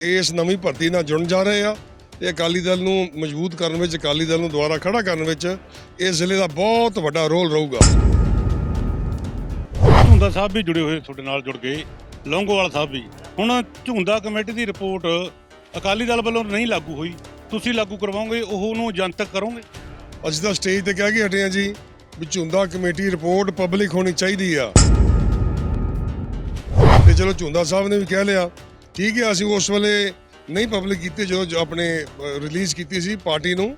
ਇਸ ਨਵੀਂ ਭਰਤੀ ਨਾਲ ਜੁੜਨ ਜਾ ਰਹੇ ਆ। ਤੇ ਅਕਾਲੀ ਦਲ ਨੂੰ ਮਜ਼ਬੂਤ ਕਰਨ ਵਿੱਚ ਅਕਾਲੀ ਦਲ ਨੂੰ ਦੁਬਾਰਾ ਖੜਾ ਕਰਨ ਵਿੱਚ ਇਸ ਜ਼ਿਲ੍ਹੇ ਦਾ ਬਹੁਤ ਵੱਡਾ ਰੋਲ ਰਹੂਗਾ। ਝੁੰਦਾ ਸਾਹਿਬ ਵੀ ਜੁੜੇ ਹੋਏ ਤੁਹਾਡੇ ਨਾਲ ਜੁੜ ਗਏ ਲੌਂਗੋਵਾਲ ਸਾਹਿਬ ਵੀ। ਹੁਣ ਝੁੰਦਾ ਕਮੇਟੀ ਦੀ ਰਿਪੋਰਟ ਅਕਾਲੀ ਦਲ ਵੱਲੋਂ ਨਹੀਂ ਲਾਗੂ ਹੋਈ। ਤੁਸੀਂ ਲਾਗੂ ਕਰਵਾਓਗੇ ਉਹ ਉਹਨੂੰ ਜਨਤਕ ਕਰੋਗੇ? ਅਸੀਂ ਤਾਂ ਸਟੇਜ ਤੇ ਕਹਿ ਕੇ ਹਟੇ ਆ ਜੀ ਵੀ ਝੁੰਦਾ ਕਮੇਟੀ ਰਿਪੋਰਟ ਪਬਲਿਕ ਹੋਣੀ ਚਾਹੀਦੀ ਆ। ਤੇ ਚਲੋ ਝੁੰਦਾ ਸਾਹਿਬ ਨੇ ਵੀ ਕਹਿ ਲਿਆ ਠੀਕ ਹੈ, ਅਸੀਂ ਉਸ ਵੇਲੇ ਨਹੀਂ ਪਬਲਿਕ ਕੀਤੀ ਜਦੋਂ ਆਪਣੇ ਰਿਲੀਜ਼ ਕੀਤੀ ਸੀ ਪਾਰਟੀ ਨੂੰ।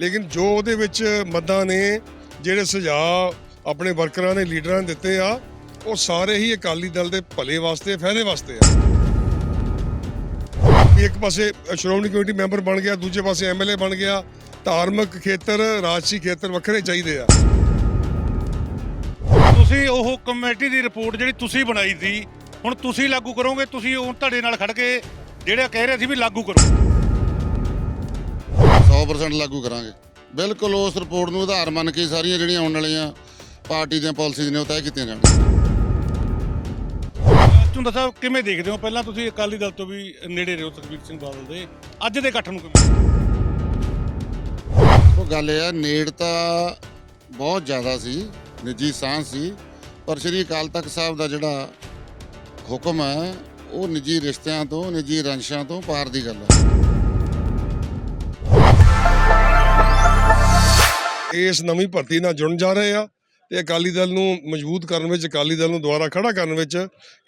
ਲੇਕਿਨ ਜੋ ਉਹਦੇ ਵਿੱਚ ਮੱਦਾਂ ਨੇ, ਜਿਹੜੇ ਸੁਝਾਅ ਆਪਣੇ ਵਰਕਰਾਂ ਨੇ ਲੀਡਰਾਂ ਨੇ ਦਿੱਤੇ ਆ, ਉਹ ਸਾਰੇ ਹੀ ਅਕਾਲੀ ਦਲ ਦੇ ਭਲੇ ਵਾਸਤੇ, ਫਾਇਦੇ ਵਾਸਤੇ ਆ। ਇੱਕ ਪਾਸੇ ਸ਼੍ਰੋਮਣੀ ਕਮੇਟੀ ਮੈਂਬਰ ਬਣ ਗਿਆ, ਦੂਜੇ ਪਾਸੇ ਐਮਐਲਏ ਬਣ ਗਿਆ। ਧਾਰਮਿਕ ਖੇਤਰ, ਰਾਜਸੀ ਖੇਤਰ ਵੱਖਰੇ ਚਾਹੀਦੇ ਆ। ਤੁਸੀਂ ਉਹ ਕਮੇਟੀ ਦੀ ਰਿਪੋਰਟ ਜਿਹੜੀ ਤੁਸੀਂ ਬਣਾਈ ਸੀ ਹੁਣ ਤੁਸੀਂ ਲਾਗੂ ਕਰੋਗੇ ਤੁਸੀਂ ਉਹ ਤੁਹਾਡੇ ਨਾਲ ਖੜ ਕੇ ਜਿਹੜਾ ਕਹਿ ਰਹੇ ਸੀ ਵੀ ਲਾਗੂ ਕਰੋ। 100% ਲਾਗੂ ਕਰਾਂਗੇ। ਬਿਲਕੁਲ ਉਸ ਰਿਪੋਰਟ ਨੂੰ ਆਧਾਰ ਮੰਨ ਕੇ ਸਾਰੀਆਂ ਜਿਹੜੀਆਂ ਆਉਣ ਵਾਲੀਆਂ ਪਾਰਟੀ ਦੀਆਂ ਪਾਲਿਸੀਜ਼ ਨੇ ਉਹ ਤੈਅ ਕੀਤੀਆਂ ਜਾਣਗੀਆਂ। ਝੁੰਦਾ ਸਾਹਿਬ ਕਿਵੇਂ ਦੇਖਦੇ ਹੋ? ਪਹਿਲਾਂ ਤੁਸੀਂ ਅਕਾਲੀ ਦਲ ਤੋਂ ਵੀ ਨੇੜੇ ਰਹੋ ਸੁਖਬੀਰ ਸਿੰਘ ਬਾਦਲ ਦੇ। ਅੱਜ ਦੇ ਇਕੱਠ ਨੂੰ ਕਿਵੇਂ ਉਹ ਗੱਲ ਇਹ ਆ ਨੇੜ ਤਾਂ ਬਹੁਤ ਜ਼ਿਆਦਾ ਸੀ ਨਿੱਜੀ ਸਾਂਝ ਸੀ ਪਰ ਸ਼੍ਰੀ ਅਕਾਲ ਤਖਤ ਸਾਹਿਬ ਦਾ ਜਿਹੜਾ ਹੁਕਮ ਹੈ ਉਹ ਨਿੱਜੀ ਰਿਸ਼ਤਿਆਂ ਤੋਂ ਨਿੱਜੀ ਰੰਸ਼ਾਂ ਤੋਂ ਪਾਰ ਦੀ ਗੱਲ ਹੈ। ਇਸ ਨਵੀਂ ਭਰਤੀ ਨਾਲ ਜੁੜਨ ਜਾ ਰਹੇ ਆ ਤੇ ਅਕਾਲੀ ਦਲ ਨੂੰ ਮਜ਼ਬੂਤ ਕਰਨ ਵਿੱਚ ਅਕਾਲੀ ਦਲ ਨੂੰ ਦੁਬਾਰਾ ਖੜਾ ਕਰਨ ਵਿੱਚ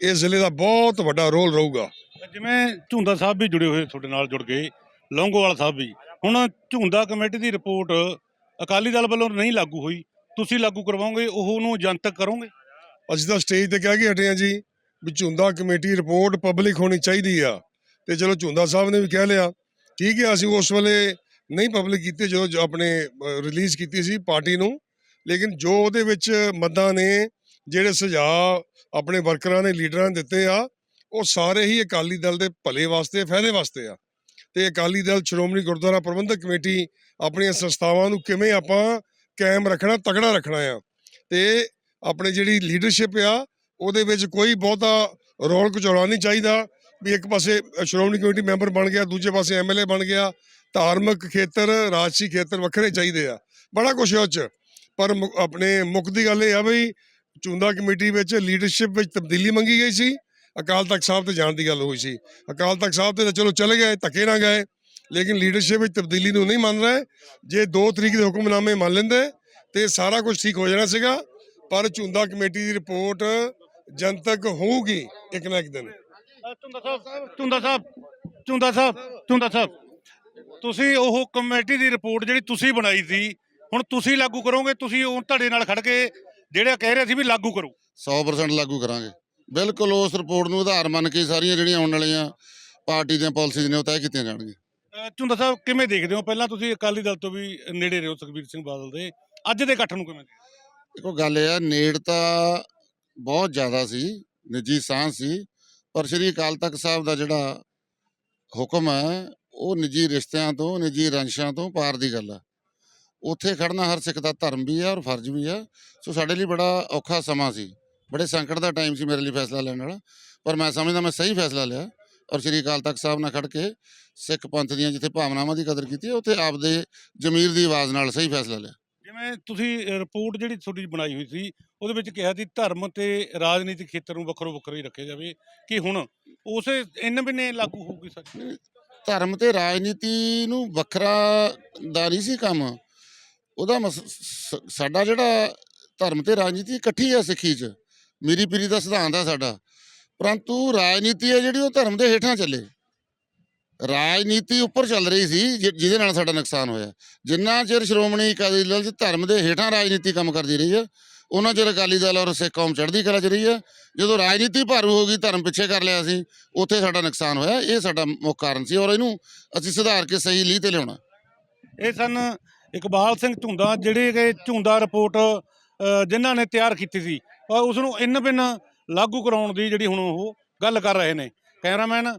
ਇਸ ਜ਼ਿਲ੍ਹੇ ਦਾ ਬਹੁਤ ਵੱਡਾ ਰੋਲ ਰਹੂਗਾ। ਜਿਵੇਂ ਝੁੰਦਾ ਸਾਹਿਬ ਵੀ ਜੁੜੇ ਹੋਏ ਤੁਹਾਡੇ ਨਾਲ ਜੁੜ ਗਏ ਲੌਂਗੋਵਾਲ ਸਾਹਿਬ ਵੀ। ਹੁਣ ਝੁੰਦਾ ਕਮੇਟੀ ਦੀ ਰਿਪੋਰਟ ਅਕਾਲੀ ਦਲ ਵੱਲੋਂ ਨਹੀਂ ਲਾਗੂ ਹੋਈ ਤੁਸੀਂ ਲਾਗੂ ਕਰਵਾਓਗੇ ਉਹ ਉਹਨੂੰ ਜਨਤਕ ਕਰੋਗੇ? ਅਸੀਂ ਤਾਂ ਸਟੇਜ ਤੇ ਕਹਿ ਕੇ ਹਟੇ ਆ ਜੀ। ਵੀ ਝੁੰਦਾ ਕਮੇਟੀ ਰਿਪੋਰਟ ਪਬਲਿਕ ਹੋਣੀ ਚਾਹੀਦੀ ਆ। ਤੇ ਚਲੋ ਝੁੰਦਾ ਸਾਹਿਬ ਨੇ ਵੀ ਕਹਿ ਲਿਆ, ਠੀਕ ਹੈ, ਅਸੀਂ ਉਸ ਵੇਲੇ ਨਹੀਂ ਪਬਲਿਕ ਕੀਤੀ, ਜਦੋਂ ਆਪਣੇ ਰਿਲੀਜ਼ ਕੀਤੀ ਸੀ ਪਾਰਟੀ ਨੂੰ। ਲੇਕਿਨ ਜੋ ਉਹਦੇ ਵਿੱਚ ਮੱਦਾਂ ਨੇ, ਜਿਹੜੇ ਸੁਝਾਅ ਆਪਣੇ ਵਰਕਰਾਂ ਨੇ, ਲੀਡਰਾਂ ਨੇ ਦਿੱਤੇ ਆ, ਉਹ ਸਾਰੇ ਹੀ ਅਕਾਲੀ ਦਲ ਦੇ ਭਲੇ ਵਾਸਤੇ, ਫਾਇਦੇ ਵਾਸਤੇ ਆ। ਤੇ ਅਕਾਲੀ ਦਲ ਸ਼੍ਰੋਮਣੀ ਗੁਰਦੁਆਰਾ ਪ੍ਰਬੰਧਕ ਕਮੇਟੀ ਆਪਣੀਆਂ ਸੰਸਥਾਵਾਂ ਨੂੰ ਕਿਵੇਂ ਆਪਾਂ ਕਾਇਮ ਰੱਖਣਾ ਤਗੜਾ ਰੱਖਣਾ ਆ। ਤੇ ਆਪਣੇ ਜਿਹੜੀ ਲੀਡਰਸ਼ਿਪ ਆ ਉਹਦੇ ਵਿੱਚ ਕੋਈ ਬਹੁਤਾ ਰੋਲ ਘਚੋਲਾ ਨਹੀਂ ਚਾਹੀਦਾ ਵੀ ਇੱਕ ਪਾਸੇ ਸ਼੍ਰੋਮਣੀ ਕਮੇਟੀ ਮੈਂਬਰ ਬਣ ਗਿਆ, ਦੂਜੇ ਪਾਸੇ ਐਮਐਲਏ ਬਣ ਗਿਆ। ਧਾਰਮਿਕ ਖੇਤਰ, ਰਾਜਸੀ ਖੇਤਰ ਵੱਖਰੇ ਚਾਹੀਦੇ ਆ। ਬੜਾ ਕੁਛ ਹੈ ਉਹ 'ਚ। ਪਰ ਮੁ- ਆਪਣੇ ਮੁੱਖ ਦੀ ਗੱਲ ਇਹ ਆ ਬਈ, ਚੁੰਦਾ ਕਮੇਟੀ ਵਿੱਚ ਲੀਡਰਸ਼ਿਪ ਵਿੱਚ ਤਬਦੀਲੀ ਮੰਗੀ ਗਈ ਸੀ। ਅਕਾਲ ਤਖਤ ਸਾਹਿਬ ਤੇ ਜਾਣ ਦੀ ਗੱਲ ਹੋਈ ਸੀ। ਅਕਾਲ ਤਖਤ ਸਾਹਿਬ ਤੇ ਤਾਂ ਚਲੋ ਚਲੇ ਗਏ, ਧੱਕੇ ਨਾ ਗਏ। ਲੇਕਿਨ ਲੀਡਰਸ਼ਿਪ ਵਿੱਚ ਤਬਦੀਲੀ ਨੂੰ ਨਹੀਂ ਮੰਨ ਰਹੇ। ਜੇ 2 ਤਰੀਕ ਦੇ ਹੁਕਮਨਾਮੇ ਮੰਨ ਲੈਂਦੇ ਤੇ ਸਾਰਾ ਕੁਝ ਠੀਕ ਹੋ ਜਾਣਾ ਸੀਗਾ। ਪਰ ਚੁੰਦਾ ਕਮੇਟੀ ਦੀ ਰਿਪੋਰਟ ਜਨਤਕ ਹੋਊਗੀ ਇੱਕ ਨਾ ਇੱਕ ਦਿਨ। ਝੁੰਦਾ ਸਾਹਿਬ ਝੁੰਦਾ ਸਾਹਿਬ ਝੁੰਦਾ ਸਾਹਿਬ ਝੁੰਦਾ ਸਾਹਿਬ ਤੁਸੀਂ ਉਹ ਕਮੇਟੀ ਦੀ ਰਿਪੋਰਟ ਜਿਹੜੀ ਤੁਸੀਂ ਬਣਾਈ ਸੀ ਹੁਣ ਤੁਸੀਂ ਲਾਗੂ ਕਰੋਗੇ ਤੁਸੀਂ ਉਹ ਤੁਹਾਡੇ ਨਾਲ ਖੜ ਕੇ ਜਿਹੜਾ ਕਹਿ ਰਹੇ ਸੀ ਵੀ ਲਾਗੂ ਕਰੋ। 100% ਲਾਗੂ ਕਰਾਂਗੇ। ਬਿਲਕੁਲ ਉਸ ਰਿਪੋਰਟ ਨੂੰ ਆਧਾਰ ਮੰਨ ਕੇ ਸਾਰੀਆਂ ਜਿਹੜੀਆਂ ਆਉਣ ਵਾਲੀਆਂ ਪਾਰਟੀ ਦੀਆਂ ਪਾਲਿਸੀਜ਼ ਨੇ ਉਹ ਤੈਅ ਕੀਤੀਆਂ ਜਾਣਗੀਆਂ। ਝੁੰਦਾ ਸਾਹਿਬ ਕਿਵੇਂ ਦੇਖਦੇ ਹੋ? ਪਹਿਲਾਂ ਤੁਸੀਂ ਅਕਾਲੀ ਦਲ ਤੋਂ ਵੀ ਨੇੜੇ ਰਹੋ ਸੁਖਬੀਰ ਸਿੰਘ ਬਾਦਲ ਦੇ। ਅੱਜ ਦੇ ਇਕੱਠ ਨੂੰ ਕਿਵੇਂ ਦੇਖੋ ਗੱਲ ਇਹ ਆ ਨੇੜ ਤਾਂ ਬਹੁਤ ਜ਼ਿਆਦਾ ਸੀ ਨਿੱਜੀ ਸਾਂਝ ਸੀ, ਪਰ ਸ਼੍ਰੀ ਅਕਾਲ ਤਖਤ ਸਾਹਿਬ ਦਾ ਜਿਹੜਾ ਹੁਕਮ ਹੈ, ਉਹ ਨਿੱਜੀ ਰਿਸ਼ਤਿਆਂ ਤੋਂ ਨਿੱਜੀ ਰੰਸ਼ਾਂ ਤੋਂ ਪਾਰ ਦੀ ਗੱਲ ਹੈ। ਉੱਥੇ ਖੜਨਾ ਹਰ ਸਿੱਖ ਦਾ ਧਰਮ ਵੀ ਹੈ ਔਰ ਫਰਜ਼ ਵੀ ਹੈ। ਸੋ ਸਾਡੇ ਲਈ ਬੜਾ ਔਖਾ ਸਮਾਂ ਸੀ। ਬੜੇ ਸੰਕਟ ਦਾ ਟਾਈਮ ਸੀ ਮੇਰੇ ਲਈ ਫੈਸਲਾ ਲੈਣ ਵਾਲਾ, ਪਰ ਮੈਂ ਸਮਝਦਾ ਮੈਂ ਸਹੀ ਫੈਸਲਾ ਲਿਆ ਔਰ ਸ਼੍ਰੀ ਅਕਾਲ ਤਖਤ ਸਾਹਿਬ ਨਾਲ ਖੜ ਕੇ ਸਿੱਖ ਪੰਥ ਦੀਆਂ ਜਿੱਥੇ ਭਾਵਨਾਵਾਂ ਦੀ ਕਦਰ ਕੀਤੀ ਉੱਥੇ ਆਪਦੇ ਜ਼ਮੀਰ ਦੀ ਆਵਾਜ਼ ਨਾਲ ਸਹੀ ਫੈਸਲਾ ਲਿਆ। ਜਿਵੇਂ ਤੁਸੀਂ ਰਿਪੋਰਟ ਜਿਹੜੀ ਤੁਹਾਡੀ ਬਣਾਈ ਹੋਈ ਸੀ, ਉਹਦੇ ਵਿੱਚ ਕਿਹਾ ਸੀ ਧਰਮ ਤੇ ਰਾਜਨੀਤਿਕ ਖੇਤਰ ਨੂੰ ਵੱਖਰੋ ਵੱਖਰੇ ਹੀ ਰੱਖਿਆ ਜਾਵੇ, ਕਿ ਹੁਣ ਉਸੇ ਇੰਨੇ ਬਿਨੇ ਲਾਗੂ ਹੋਊਗੀ ਸਰ? ਧਰਮ ਤੇ ਰਾਜਨੀਤੀ ਨੂੰ ਵੱਖਰਾ ਦਾ ਨਹੀਂ ਸੀ ਕੰਮ। ਉਹਦਾ ਮਸ- ਸਾਡਾ ਜਿਹੜਾ ਧਰਮ ਤੇ ਰਾਜਨੀਤੀ ਇਕੱਠੀ ਹੈ ਸਿੱਖੀ 'ਚ, ਮੀਰੀ ਪੀਰੀ ਦਾ ਸਿਧਾਂਤ ਹੈ ਸਾਡਾ। ਪਰੰਤੂ ਰਾਜਨੀਤੀ ਹੈ ਜਿਹੜੀ ਉਹ ਧਰਮ ਦੇ ਹੇਠਾਂ ਚੱਲੇ। ਰਾਜਨੀਤੀ ਉੱਪਰ ਚੱਲ ਰਹੀ ਸੀ ਜਿ- ਜਿਹਦੇ ਨਾਲ ਸਾਡਾ ਨੁਕਸਾਨ ਹੋਇਆ। ਜਿੰਨਾ ਚਿਰ ਸ਼੍ਰੋਮਣੀ ਅਕਾਲੀ ਦਲ ਧਰਮ ਦੇ ਹੇਠਾਂ ਰਾਜਨੀਤੀ ਕੰਮ ਕਰਦੀ ਰਹੀ ਹੈ ਉਹਨਾਂ ਚਿਰ ਅਕਾਲੀ ਦਲ ਔਰ ਸਿੱਖ ਕੌਮ ਚੜ੍ਹਦੀ ਕਲਾ 'ਚ ਰਹੀ ਹੈ। ਜਦੋਂ ਰਾਜਨੀਤੀ ਭਾਰੂ ਹੋ ਗਈ ਧਰਮ ਪਿੱਛੇ ਕਰ ਲਿਆ ਸੀ ਉੱਥੇ ਸਾਡਾ ਨੁਕਸਾਨ ਹੋਇਆ। ਇਹ ਸਾਡਾ ਮੁੱਖ ਕਾਰਨ ਸੀ ਔਰ ਇਹਨੂੰ ਅਸੀਂ ਸੁਧਾਰ ਕੇ ਸਹੀ ਲੀਹ ਤੇ ਲਿਆਉਣਾ। ਇਹ ਸਨ ਇਕਬਾਲ ਸਿੰਘ ਝੁੰਦਾ ਜਿਹੜੇ ਕਿ ਝੁੰਦਾ ਰਿਪੋਰਟ ਅ, ਜਿਨ੍ਹਾਂ ਨੇ ਤਿਆਰ ਕੀਤੀ ਸੀ। ਉਸ ਨੂੰ ਇਨ ਬਿਨ ਲਾਗੂ ਕਰਾਉਣ ਦੀ ਜਿਹੜੀ ਹੁਣ ਉਹ ਗੱਲ ਕਰ ਰਹੇ ਨੇ। ਕੈਮਰਾਮੈਨ